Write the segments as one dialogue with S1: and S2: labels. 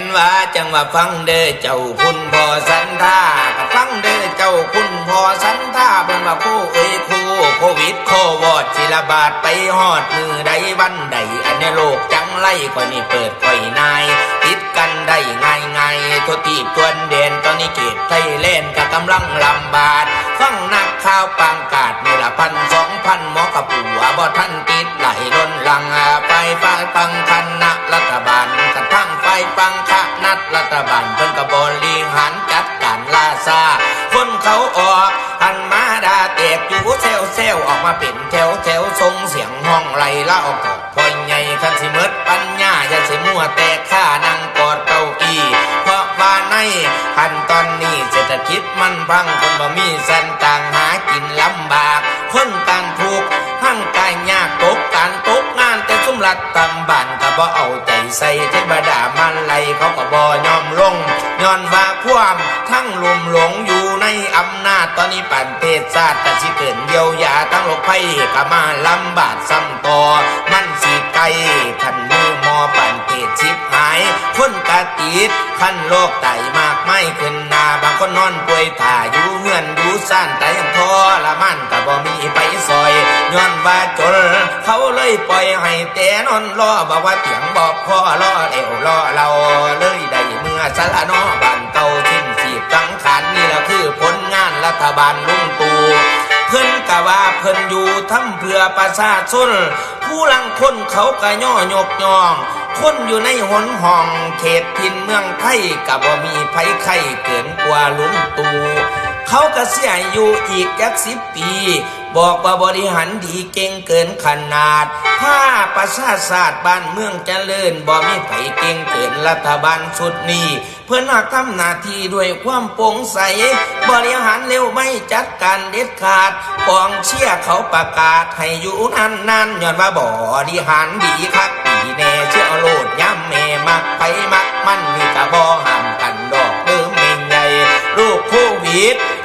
S1: นว่าจังว่าฟังเด้อเจ้าคุณพ่อสันท่าก็ฟังเด้อเจ้าคุณพ่อสันท่าเป็นว่าคู่เอ้ยคู่โควิดโควอดศิลบาดไปฮอดมือใดวันใดอันนี้โลกจังไล่ก่อนนี่เปิดก่อยนายติดกันได้ง่ายง่ายทัวทีบทวนเด่นตอนนี้เกตไทยเล่นก็กำลังลำบาดฟังนักข่าวปังกาดนี่ละพันสองพันหมอกระปัวบ่ท่านติดไหลล้นลังไปไปฟังคณะรัฐบาลก ฝังไปฟังคณะรัฐบาลเพิ่นกบริหารจัดการลาซาคนเขาออกหันมาดาเตกอยู่เซลเซลออกมาเป็นแถวแถวทรงเสียงห้องไหลเล่าก็พอยใหญ่คันสิเมิดปัญญาอย่าสิมัวแต่ข้านั่งกอดเก้าอี้เพราะว่าในขันตอนนี้เศรษฐกิจมันพังคนบ่มีสันต่างหากินลำบากคนต่างถูกข์ทั้งกายยากตกการตกงานแต่สุมรัฐตำบัน บ่เอาใจใส่เทวดามันไหลเขาก็บ่ยอมลงย้อนว่าความทั้งลุมหลงอยู่ในอำนาจตอนนี้ปันเทศชาติก็สิเกินเยียวยาทั้งโลกภัยก็มาลำบากซ้ำต่อมันสิไกลทันมือมอปันเทศชิบหายคนกะติดขั้นโลกไตมากไม่ขึ้นนาบางคนนอนป่วยถ่าอยู่เงื่อนอยู่ซ่านแต่ยัง ละมันก็บ่มีไปซอยย้อนว่าจนเขาเลยปล่อยให้แต่นอนรอบอกว่าเตียงบอกพ่อรอเอวรอเราเลยได้เมื่อสารนอบานเก่าทิ้นสีบกังขันนี่แหละคือผลงานรัฐบาลลุงตู่เพิ่นกะว่าเพิ่นอยู่ทำเพื่อประชาชนผู้ลังคนเขากะย่อยกย่องคนอยู่ในหนห้องเขตทินเมืองไทยกะบ่มีไผไข่เกินกว่าลุงตู่ เขาก็เสียอยู่อีกจักสิบปี บอกว่าบริหารดีเก่งเกินขนาดถ้าประชาศาสตร์บ้านเมืองเจริญบ่มีไผเก่งเกินรัฐบาลชุดนี้ เพื่อนหักทำหน้าที่ด้วยความโปร่งใส บริหารเร็วไม่จัดการเด็ดขาดกองเชียร์เขาประกาศให้อยู่นานนานย้อนว่าบริหารดีคักดีแน่เชื่อโลดย้ำแม่มักไปมักมันนี่กะบ่ห้า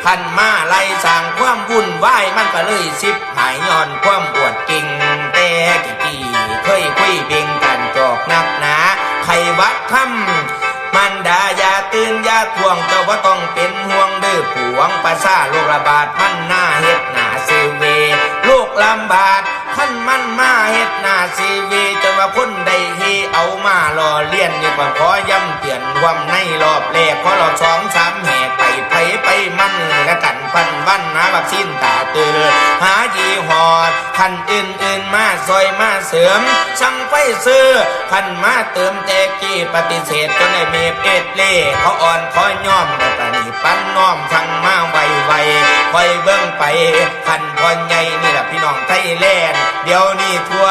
S1: วิดขันมาไล่สร้างความวุ่นวายมันก็เลยสิบหายย้อนความอวดเก่งแต่กี่ปีเคยคุยเบ่งกันจอกนักหนาใครวัดทำมันดาอย่าตื่นอย่าทวงเจ้าว่าต้องเป็นห่วงเด้อผวงประสาโรคระบาดมันหน้าเฮ็ดหน้าเซเวโรคลำบากขั้นมันมาเฮ็ดหน้าเซเวจนว่าคนใดเฮเอามาล่อเลียนนี่ก็ขอย้ำเตือนความในรอบแรกพอรอบสองสามแห่ไปไปไป วันหาวัคซีนตาเตือนหายีหอดพันอื่นๆมาซอยมาเสริม สั่งไฟซื้อพันมาเติมแต่กี้ปฏิเสธจนได้เมฟเอ็ดเล่เขาอ่อนคอยย่อมแต่ตานี่ปั้นน้อมฟังมาไวไวคอยเบิ่งไปพันพรใหญ่นี่แหละพี่น้องไทยแลนด์เดี๋ยวนี้ทั่ว